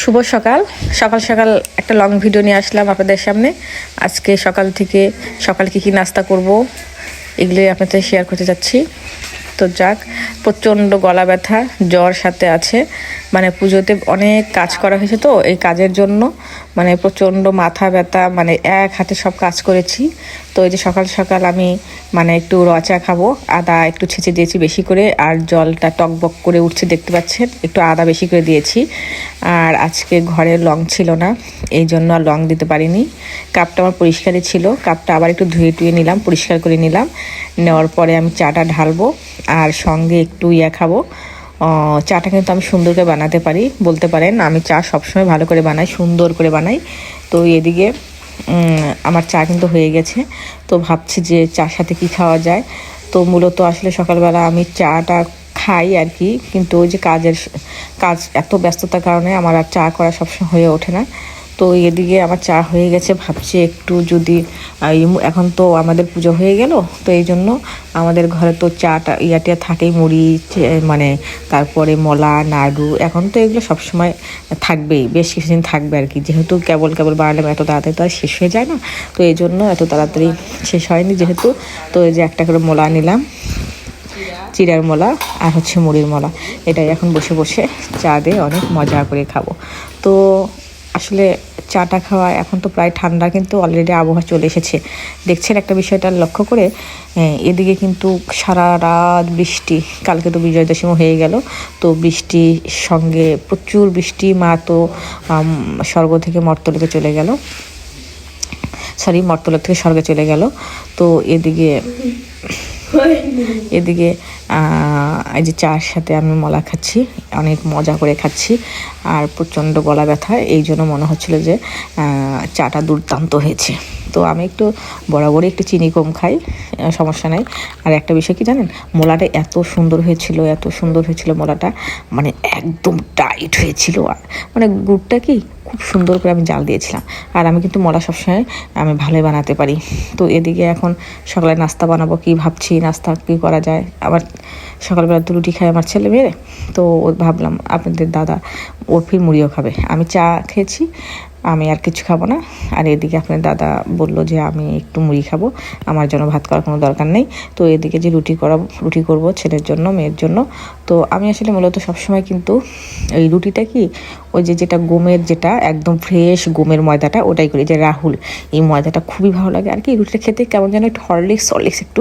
শুভ সকাল। সকাল সকাল একটা লং ভিডিও নিয়ে আসলাম আপনাদের সামনে। আজকে সকাল থেকে সকাল কী কী নাস্তা করব, এগুলোই আপনাদের শেয়ার করতে যাচ্ছি। তো যাক, প্রচণ্ড গলা ব্যথা, জ্বর সাথে আছে। মানে পুজোতে অনেক কাজ করা হয়েছে তো, এই কাজের জন্য। মানে প্রচণ্ড মাথা ব্যথা মানে এক হাতে সব কাজ করেছি। তো এই যে সকাল সকাল আমি মানে একটু রচা খাব, আদা একটু ছেঁচে দিয়েছি বেশি করে, আর জলটা টকবক করে উঠছে, দেখতে পাচ্ছেন, একটু আদা বেশি করে দিয়েছি। আর আজকে ঘরে লং ছিল না, এই জন্য আর লং দিতে পারিনি। কাপটা আমার পরিষ্কারই ছিল, কাপটা আবার একটু ধুয়ে টুয়ে নিলাম, পরিষ্কার করে নিলাম। নেওয়ার পরে আমি চাটা ঢালবো, আর সঙ্গে একটু ইয়া খাব। চাটা কিন্তু আমি সুন্দর করে বানাতে পারি। বলতে পারেন, আমি চা সবসময় ভালো করে বানাই, সুন্দর করে বানাই। তো এদিকে আমার চা কিন্তু হয়ে গেছে। তো ভাবছি যে চার সাথে কি খাওয়া যায়। তো মূলত আসলে সকালবেলা আমি চাটা খাই আর কি। কিন্তু ওই যে কাজের কাজ এত ব্যস্ততার কারণে আমার আর চা করা সবসময় হয়ে ওঠে না। তো এদিকে আমার চা হয়ে গেছে, ভাবছি একটু যদি এখন তো আমাদের পুজো হয়ে গেল, তো এই জন্য আমাদের ঘরে তো চাটা ইয়াটিয়া থাকেই, মুড়ি মানে তারপরে মলা, নাড়ু, এখন তো এগুলো সবসময় থাকবেই, বেশ কিছুদিন থাকবে আর কি। যেহেতু কেবল কেবল বানালাম, এত তাড়াতাড়ি তো আর শেষ হয়ে যায় না, তো এই জন্য এত তাড়াতাড়ি শেষ হয়নি যেহেতু, তো এই যে একটা করে মোলা নিলাম চিড়ার মোলা আর হচ্ছে মুড়ির মোলা, এটাই এখন বসে বসে চা দিয়ে অনেক মজা করে খাব। তো আসলে চাটা খাওয়া এখন তো প্রায় ঠান্ডা, কিন্তু অলরেডি আবহাওয়া চলে এসেছে। দেখছেন একটা বিষয়টা লক্ষ্য করে এদিকে কিন্তু সারা রাত বৃষ্টি, কালকে তো বিজয় দশমী হয়ে গেল, তো বৃষ্টির সঙ্গে প্রচুর বৃষ্টি, মা তো স্বর্গ থেকে মর্তলোকে চলে গেল। সরি মর্তলোক থেকে স্বর্গে চলে গেল। তো এদিকে এদিকে এই যে চার সাথে আমি মলা খাচ্ছি, অনেক মজা করে খাচ্ছি, আর প্রচণ্ড গলা ব্যথা, এই জন্য মনে হচ্ছিল যে চাটা দুর্দান্ত হয়েছে। তো আমি একটু বরাবরই একটু চিনি কম খাই সমস্যা নাই। আর একটা বিষয় কি জানেন? মোলাটা এত সুন্দর হয়েছিল, এত সুন্দর হয়েছিল মোলাটা মানে একদম টাইট হয়েছিল। আর মানে গুড়টা কি খুব সুন্দর করে আমি জাল দিয়েছিলাম। আর আমি কিন্তু মলা সবসময় আমি ভালোই বানাতে পারি। তো এদিকে এখন সকালে নাস্তা বানাবো কি ভাবছি, নাস্তা কি করা যায়? আবার সকালবেলা তো রুটি খায় আমার ছেলে মেয়ে তো ভাবলাম, আপনাদের দাদা ওর ফির মুড়িও খাবে। আমি চা খেয়েছি আমি আর কিছু খাব না। আর এদিকে আপনার দাদা বলল যে আমি একটু মুড়ি খাব। আমার জন্য ভাত করার কোনো দরকার নেই। তো এদিকে যে রুটি করা, রুটি করব ছেলের জন্য, মেয়ের জন্য। তো আমি আসলে মূলত সবসময় কিন্তু এই রুটিটা কি ওই যে যেটা গমের যেটা একদম ফ্রেশ গমের ময়দাটা, ওটাই করি। যে রাহুল, এই ময়দাটা খুবই ভালো লাগে। আর কি রুটিটা খেতে কেমন যেন একটু হরলিক্স হরলিক্স একটু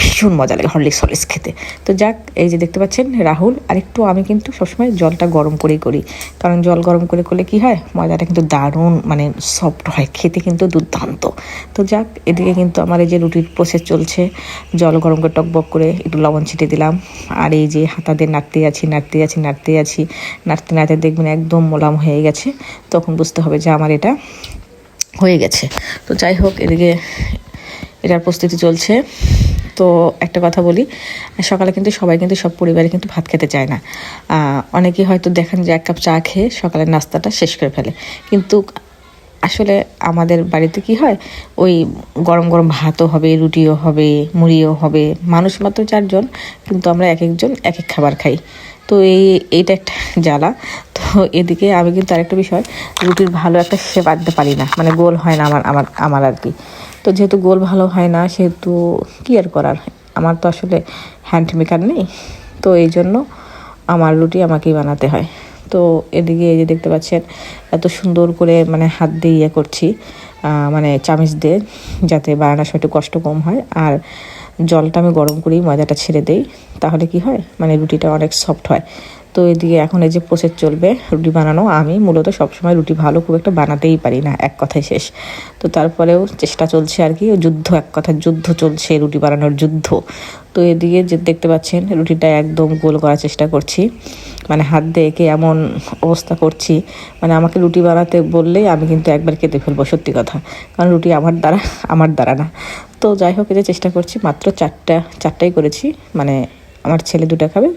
ভীষণ মজা লাগে হরলিক্স হরলিক্স খেতে। তো যাক, এই যে দেখতে পাচ্ছেন রাহুল, আর একটু আমি কিন্তু সবসময় জলটা গরম করেই করি। কারণ জল গরম করে করলে কি হয়, ময়দাটা কিন্তু দারুণ মানে সফট হয়, খেতে কিন্তু দুর্দান্ত। তো যাক, এদিকে কিন্তু আমার এই যে রুটির প্রসেস চলছে। জল গরম করে টকবক করে একটু লবণ ছিটে দিলাম। আর এই যে হাতা দিয়ে নাড়তে আছি নাড়তে আছি নাড়তে আছি, নাড়তে নাড়তে দেখবেন একদম মোলাম হয়ে গেছে, তখন বুঝতে হবে যে আমার এটা হয়ে গেছে। তো যাই হোক, এদিকে এটার প্রস্তুতি চলছে। তো একটা কথা বলি, সকালে কিন্তু সবাই কিন্তু সব পরিবারে কিন্তু ভাত খেতে চায় না। অনেকেই হয়তো দেখেন যে এক কাপ চা খেয়ে সকালের নাস্তাটা শেষ করে ফেলে। কিন্তু আসলে আমাদের বাড়িতে কি হয়, ওই গরম গরম ভাতও হবে, রুটিও হবে, মুড়িও হবে। মানুষ মাত্র চারজন, কিন্তু আমরা এক একজন এক এক খাবার খাই। তো এই, এইটা একটা জ্বালা। তো এদিকে আমি কিন্তু আরেকটা বিষয়, রুটির ভালো একটা শেপ আনতে পারি না। মানে গোল হয় না আমার আমার আমার আর কি। তো যেহেতু গোল ভালো হয় না, সেহেতু কী আর করার? আমার তো আসলে হ্যান্ড মেকার নেই। তো এই জন্য আমার রুটি আমাকেই বানাতে হয়। তো এদিকে এই যে দেখতে পাচ্ছেন, এত সুন্দর করে মানে হাত দিয়ে ইয়ে করছি মানে চামিচ দিয়ে যাতে বানানোর সময় একটু কষ্ট কম হয়। আর জলটা আমি গরম করেই ময়দাটা ছেড়ে দেই, তাহলে কি হয়? মানে রুটিটা অনেক সফট হয়। তো এদিকে এখন এই যে প্রসেস চলবে, রুটি বানানো, আমি মূলত সবসময় রুটি ভালো খুব একটা বানাতেই পারি না, এক কথায় শেষ। তো তারপরেও চেষ্টা চলছে আর কি, যুদ্ধ এক কথা যুদ্ধ চলছে, রুটি বানানোর যুদ্ধ। তো এদিকে যে দেখতে পাচ্ছেন, রুটিটা একদম গোল করার চেষ্টা করছি। মানে হাত দিয়ে এঁকে এমন অবস্থা করছি মানে আমাকে রুটি বানাতে বললেই আমি কিন্তু একবার কেটে ফেলব, সত্যি কথা। কারণ রুটি আমার দ্বারা আমার দ্বারা না। তো যাই হোক যে চেষ্টা করছি, মাত্র চারটা, চারটাই করেছি মানে আমার ছেলে দুটো খাবে,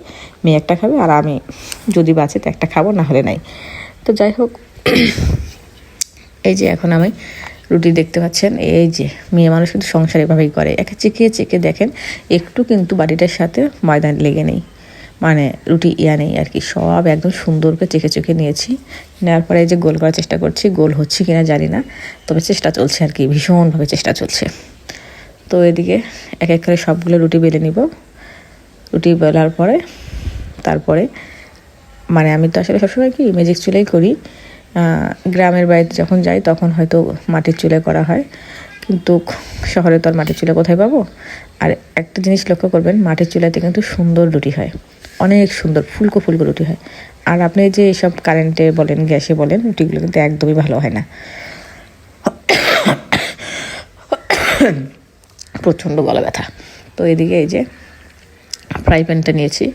মেয়ে একটা খাবে, আর আমি যদি বাঁচে তো একটা খাব না হলে নাই। তো যাই হোক, এই যে এখন আমি রুটি দেখতে পাচ্ছেন, এই যে মেয়ে মানুষ কিন্তু সংসার এভাবেই করে। একে চেকে চেকে দেখেন, একটু কিন্তু বাড়িটার সাথে ময়দান লেগে নেই। মানে রুটি ইয়া নেই আর কি, সব একদম সুন্দর করে চেখে চেখে নিয়েছি। নেওয়ার পরে এই যে গোল করার চেষ্টা করছি, গোল হচ্ছে কিনা জানি না, তবে চেষ্টা চলছে আর কি, ভীষণভাবে চেষ্টা চলছে। তো এদিকে এক এক করে সবগুলো রুটি বেলে নিব। রুটি বেলার পরে, তারপরে মানে আমি তো আসলে সবসময় কি ম্যাজিক চুলাই করি। গ্রামের বাড়িতে যখন যাই তখন হয়তো মাটির চুলে করা হয়। কিন্তু শহরে তো আর মাটির চুলা কোথায় পাবো? আর একটা জিনিস লক্ষ্য করবেন, মাটির চুলাতে কিন্তু সুন্দর রুটি হয়। অনেক সুন্দর, ফুলকো ফুলকো রুটি হয়। আর আপনি যে এসব কারেন্টে বলেন, গ্যাসে বলেন, রুটিগুলো কিন্তু একদমই ভালো হয় না। প্রচণ্ড গলা ব্যথা। তো এদিকে এই যে ফ্রাই প্যানটা নিয়েছি।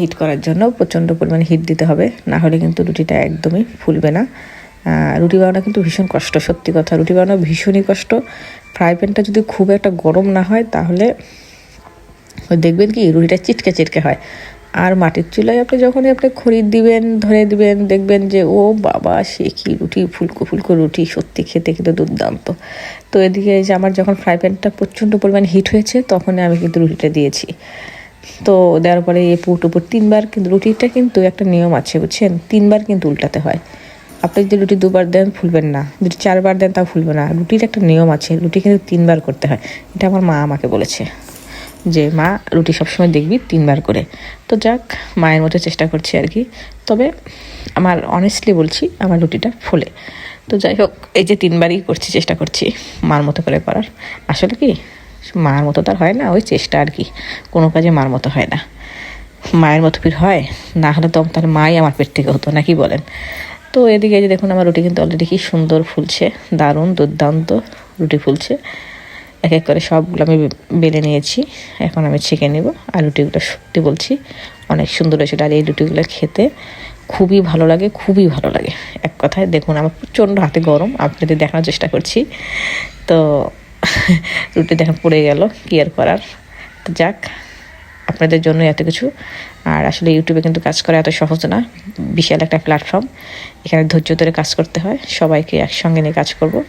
হিট করার জন্য প্রচণ্ড পরিমাণে হিট দিতে হবে, না হলে কিন্তু রুটিটা একদমই ফুলবে না। রুটি বানানো কিন্তু ভীষণ কষ্ট, সত্যি কথা। রুটি বানানো ভীষণই কষ্ট। ফ্রাই প্যানটা যদি খুব একটা গরম না হয়, তাহলে দেখবেন কি, রুটিটা চিটকে চিটকে হয়। আর মাটির চুলায় আপনি যখনই আপনি খড়ি দিবেন, ধরে দিবেন, দেখবেন যে, ও বাবা, সে কি রুটি, ফুলকো ফুলকো রুটি, সত্যি খেতে কিন্তু দুর্দান্ত। তো এদিকে যে আমার যখন ফ্রাই প্যানটা প্রচণ্ড পরিমাণ হিট হয়েছে, তখনই আমি কিন্তু রুটিটা দিয়েছি। তো দেওয়ার পরে এ পুট উপর তিনবার কিন্তু, রুটিটা কিন্তু একটা নিয়ম আছে, বুঝছেন? তিনবার কিন্তু উল্টাতে হয়। আপনি যদি রুটি দুবার দেন, ফুলবেন না। যদি চারবার দেন, তাও ফুলবে না। রুটির একটা নিয়ম আছে, রুটি কিন্তু তিনবার করতে হয়। এটা আমার মা আমাকে বলেছে। যে মা রুটি সবসময় দেখবি তিনবার করে। তো যাক, মায়ের মতো চেষ্টা করছি আর কি। তবে আমার অনেস্টলি বলছি, আমার রুটিটা ফোলে। তো যাই হোক, এই যে তিনবারই করছি, চেষ্টা করছি মার মতো করে করার। আসলে কি, মার মতো তার হয় না, ওই চেষ্টা আর কি। কোনো কাজে মার মতো হয় না। মায়ের মতো ফির হয়, না হলে তো তাহলে মাই আমার পেট থেকে হতো, নাকি বলেন? তো এদিকে যে দেখুন, আমার রুটি কিন্তু অলরেডি কি সুন্দর ফুলছে, দারুণ, দুর্দান্ত রুটি ফুলছে। এক এক করে সবগুলো আমি বেলে নিয়েছি। এখন আমি ছেঁকে নেব। আর রুটিগুলো সত্যি বলছি, অনেক সুন্দর হয়েছে আর এই রুটিগুলো খেতে খুবই ভালো লাগে, খুবই ভালো লাগে। এক কথায় দেখুন, আমার প্রচণ্ড হাতে গরম। আপনাদের দেখানোর চেষ্টা করছি। তো রুটি দেখেন পড়ে গেল, কি আর করার? তো যাক, আপনাদের জন্য এত কিছু আর আসলে ইউটিউবে কিন্তু কাজ করা এত সহজ না। বিশাল একটা প্ল্যাটফর্ম এখানে ধৈর্য ধরে কাজ করতে হয়। সবাইকে একসঙ্গে নিয়ে কাজ করব।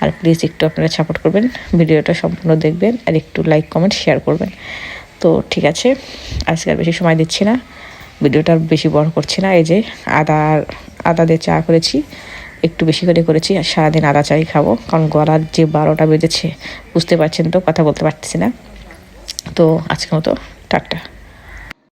আর প্লিজ একটু আপনারা সাপোর্ট করবেন। ভিডিওটা সম্পূর্ণ দেখবেন আর একটু লাইক কমেন্ট শেয়ার করবেন। তো ঠিক আছে। আজকে আর বেশি সময় দিচ্ছি না। ভিডিওটা বেশি বড় করছি না। এই যে আদা আদা দিয়ে চা করেছি। একটু বেশি করে করেছি আর সারাদিন আদা চাই খাব। কারণ গলার যে বারোটা বেজেছে, বুঝতে পারছেন তো, কথা বলতে পারতেছি না। তো আজকের মতো, টাটা।